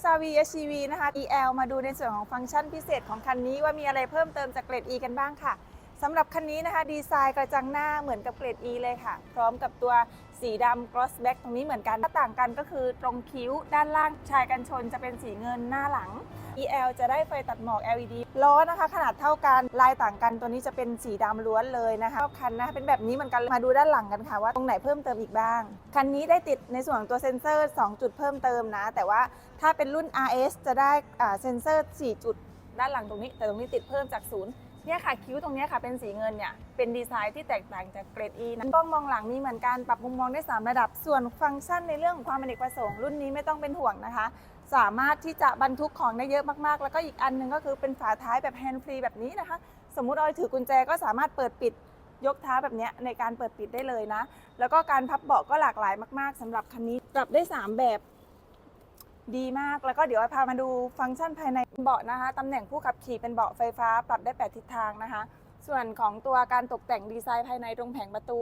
SRV SCV นะคะ EL มาดูในส่วนของฟังก์ชันพิเศษของคันนี้ว่ามีอะไรเพิ่มเติมจากเกรด E กันบ้างค่ะ สำหรับคันนี้นะคะ ดีไซน์กระจังหน้าเหมือนกับเกรด E เลยค่ะ พร้อมกับตัวสีดำ gloss back ตรงนี้เหมือนกันถ้าต่างกันก็คือตรงคิ้วด้านล่างชายกันชนจะเป็นสีเงินหน้าหลัง EL จะได้ไฟตัดหมอก LED ล้อนะคะ ขนาดเท่ากันลายต่างกันตัวนี้จะเป็นสีดำล้วนเลยนะคะรอบคันนะคะเป็นแบบนี้เหมือนกันมาดูด้านหลังกันค่ะว่าตรงไหนเพิ่มเติมอีกบ้าง คันนี้ได้ติดในส่วนของตัวเซ็นเซอร์ 2 จุดเพิ่มเติมนะ แต่ว่าถ้าเป็นรุ่น RS จะได้เซ็นเซอร์ 4 จุดด้านหลังตรงนี้ แต่ตรงนี้ติดเพิ่มจากศูนย์ เนี่ยค่ะคิ้วตรงนี้ค่ะเป็นสีเงินเนี่ยเป็นดีไซน์ที่แตกต่างจากเกรด E นะกล้องมองหลังมีเหมือนกันปรับมุมมองได้ 3 ระดับ ส่วนฟังก์ชันในเรื่องของความเป็นเอกประสงค์รุ่นนี้ไม่ต้องเป็นห่วงนะคะ สามารถที่จะบรรทุกของได้เยอะมากๆ แล้วก็อีกอันหนึ่งก็คือเป็นฝาท้ายแบบแฮนด์ฟรีแบบนี้นะคะ สมมุติออยถือกุญแจก็สามารถเปิดปิดยกเท้าแบบเนี้ยในการเปิดปิดได้เลยนะ แล้วก็การพับเบาะก็หลากหลายมาก ๆสำหรับคันนี้ปรับได้ 3 แบบ ดีมากแล้วก็เดี๋ยวพามาดูฟังก์ชันภายในเบาะนะคะตำแหน่งผู้ขับขี่เป็นเบาะไฟฟ้าปรับได้ 8 ทิศทางนะคะ ส่วนของตัวการตกแต่งดีไซน์ภายในตรงแผงประตู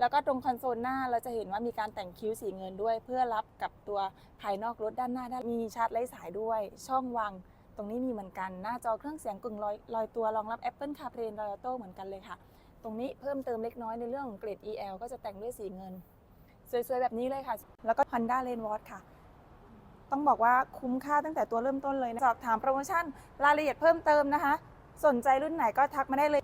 แล้วก็ตรงคอนโซลหน้าเราจะเห็นว่ามีการแต่งคิ้วสีเงินด้วย เพื่อรับกับตัวภายนอกรถด้านหน้าด้านมีชาร์จไร้สายด้วย ช่องวางตรงนี้มีเหมือนกัน หน้าจอเครื่องเสียงกึ่งลอยลอยตัวรองรับ Apple CarPlay Android Auto เหมือนกันเลยค่ะ ตรงนี้เพิ่มเติมเล็กน้อยในเรื่องของเกรด EL ก็จะแต่งด้วยสีเงิน สวยๆแบบนี้เลยค่ะ แล้วก็ Honda l a n e w a t ค่ะ ต้องบอกว่าคุ้มค่าตั้งแต่ตัวเริ่มต้นเลยนะสอบถามโปรโมชั่นรายละเอียดเพิ่มเติมนะคะ สนใจรุ่นไหนก็ทักมาได้เลย